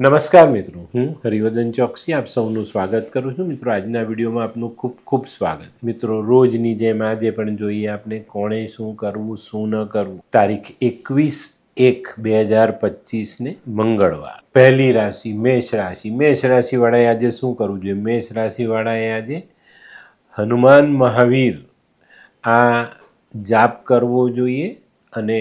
નમસ્કાર મિત્રો, હું હરિવર્ધન ચોકસી, આપ સૌનું સ્વાગત કરું છું. મિત્રો, આજના વિડીયોમાં આપનું ખૂબ ખૂબ સ્વાગત. મિત્રો, રોજની જેમ આજે પણ જોઈએ આપણે કોણે શું કરવું, શું ન કરવું. તારીખ એકવીસ એક બે હજાર પચીસને મંગળવાર. પહેલી રાશિ મેષ રાશિ. મેષ રાશિવાળાએ આજે શું કરવું જોઈએ? મેષ રાશિવાળાએ આજે હનુમાન મહાવીર આ જાપ કરવો જોઈએ અને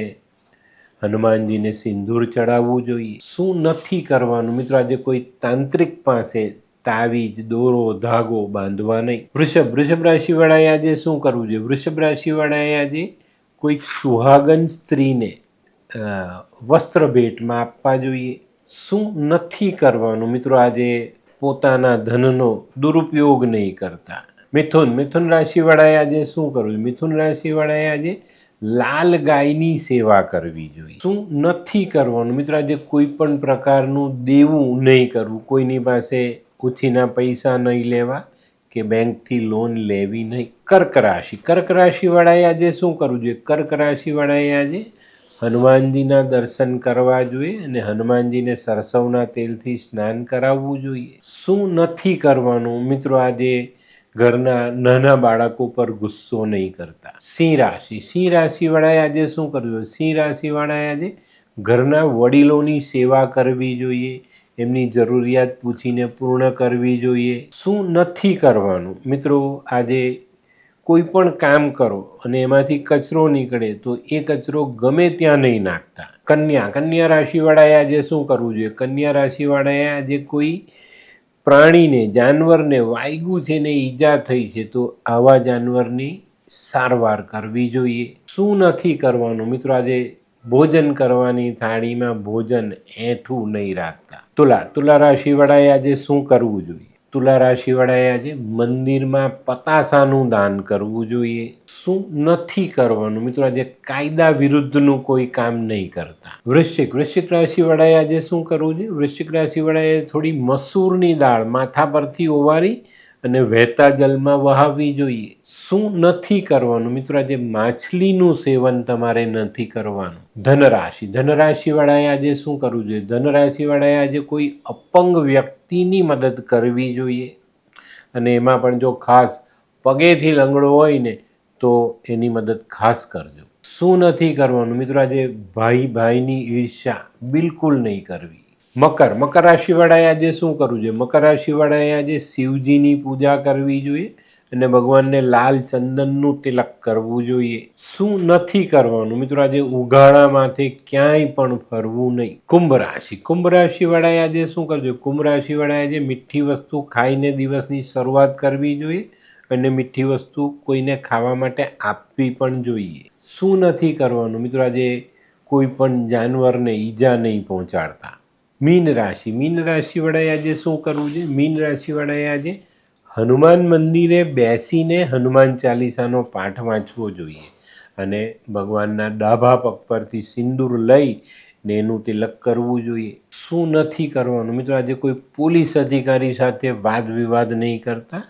હનુમાનજીને સિંદૂર ચડાવવું જોઈએ. શું નથી કરવાનું? મિત્રો, આજે કોઈ તાંત્રિક પાસે તાવીજ, દોરો, ધાગો બાંધવા નહીં. વૃષભ વૃષભ રાશિવાળાએ આજે શું કરવું જોઈએ? વૃષભ રાશિવાળાએ આજે કોઈક સુહાગન સ્ત્રીને વસ્ત્ર ભેટમાં આપવા જોઈએ. શું નથી કરવાનું? મિત્રો, આજે પોતાના ધનનો દુરુપયોગ નહીં કરતા. મિથુન મિથુન રાશિવાળાએ આજે શું કરવું? મિથુન રાશિવાળાએ આજે લાલ ગાયની સેવા કરવી જોઈએ. શું નથી કરવાનું? મિત્રો, આજે કોઈ પણ પ્રકારનું દેવું નહીં કરવું. કોઈની પાસે ઉછીના પૈસા નહીં લેવા કે બેંકથી લોન લેવી નહીં. કર્ક રાશિ. કર્ક રાશિવાળાએ આજે શું કરવું જોઈએ? કર્ક રાશિવાળાએ આજે હનુમાનજીના દર્શન કરવા જોઈએ અને હનુમાનજીને સરસવના તેલથી સ્નાન કરાવવું જોઈએ. શું નથી કરવાનું? મિત્રો, આજે ઘરના નાના બાળકો પર ગુસ્સો નહીં કરતા. સિંહ રાશિ. સિંહ રાશિવાળાએ આજે શું કરવું સિંહ રાશિવાળાએ આજે ઘરના વડીલોની સેવા કરવી જોઈએ. એમની જરૂરિયાત પૂછીને પૂર્ણ કરવી જોઈએ. શું નથી કરવાનું? મિત્રો, આજે કોઈ પણ કામ કરો અને એમાંથી કચરો નીકળે તો એ કચરો ગમે ત્યાં નહીં નાખતા. કન્યા. કન્યા રાશિવાળાએ આજે શું કરવું જોઈએ? કન્યા રાશિવાળાએ આજે કોઈ પ્રાણીને, જાનવરને વાગ્યું છે ને ઈજા થઈ છે, તો આવા જાનવરની સારવાર કરવી જોઈએ. શું નથી કરવાનું? મિત્રો, આજે ભોજન કરવાની થાળીમાં ભોજન એઠું નહીં રાખતા. તુલા તુલા રાશિવાળાએ આજે શું કરવું જોઈએ? તુલા રાશિવાળાએ આજે મંદિરમાં પતાસાનું દાન કરવું જોઈએ. શું નથી કરવાનું? મિત્રો, આજે કાયદા વિરુદ્ધનું કોઈ કામ નહીં કરતા. વૃશ્ચિક વૃશ્ચિક રાશિવાળાએ આજે શું કરવું જોઈએ? વૃશ્ચિક રાશિવાળાએ થોડી મસૂરની દાળ માથા પરથી ઓવારી અને વહેતા જલમાં વહાવવી જોઈએ. શું નથી કરવાનું? મિત્રો, આજે માછલીનું સેવન તમારે નથી કરવાનું. ધનરાશિ. ધનરાશિવાળાએ આજે શું કરવું જોઈએ? ધનરાશિવાળાએ આજે કોઈ અપંગ વ્યક્તિની મદદ કરવી જોઈએ. અને એમાં પણ જો ખાસ પગેથી લંગડો હોય ને, તો એની મદદ ખાસ કરજો. શું નથી કરવાનું? મિત્રો, આજે ભાઈ ભાઈની ઈર્ષ્યા બિલકુલ નહીં કરવી. મકર. મકર રાશિવાળાએ આજે શું કરવું જોઈએ? મકર રાશિવાળાએ આજે શિવજીની પૂજા કરવી જોઈએ અને ભગવાનને લાલ ચંદનનું તિલક કરવું જોઈએ. શું નથી કરવાનું? મિત્રો, આજે ઉઘાડામાંથી ક્યાંય પણ ફરવું નહીં. કુંભ રાશિ. કુંભ રાશિવાળાએ આજે શું કરવું જોઈએ? કુંભ રાશિવાળાએ આજે મીઠી વસ્તુ ખાઈને દિવસની શરૂઆત કરવી જોઈએ અને મીઠી વસ્તુ કોઈને ખાવા માટે આપવી પણ જોઈએ. શું નથી કરવાનું? મિત્રો, આજે કોઈ પણ જાનવરને ઈજા નહીં પહોંચાડતા. મીન રાશિ મીન રાશિવાળાએ આજે શું કરવું છે? મીન રાશિવાળાએ આજે હનુમાન મંદિરે બેસીને હનુમાન ચાલીસાનો પાઠ વાંચવો જોઈએ. અને ભગવાનના ડાભા પગ પરથી સિંદૂર લઈ ને એનું તિલક કરવું જોઈએ. શું નથી કરવાનું? મિત્રો, આજે કોઈ પોલીસ અધિકારી સાથે વાદ વિવાદ નહીં કરતા.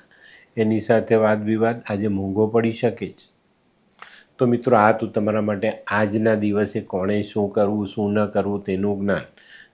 એની સાથે વાદ વિવાદ આજે મોંઘો પડી શકે છે. તો મિત્રો, આ તો તમારા માટે આજના દિવસે કોણે શું કરવું, શું ન કરવું તેનું જ્ઞાન.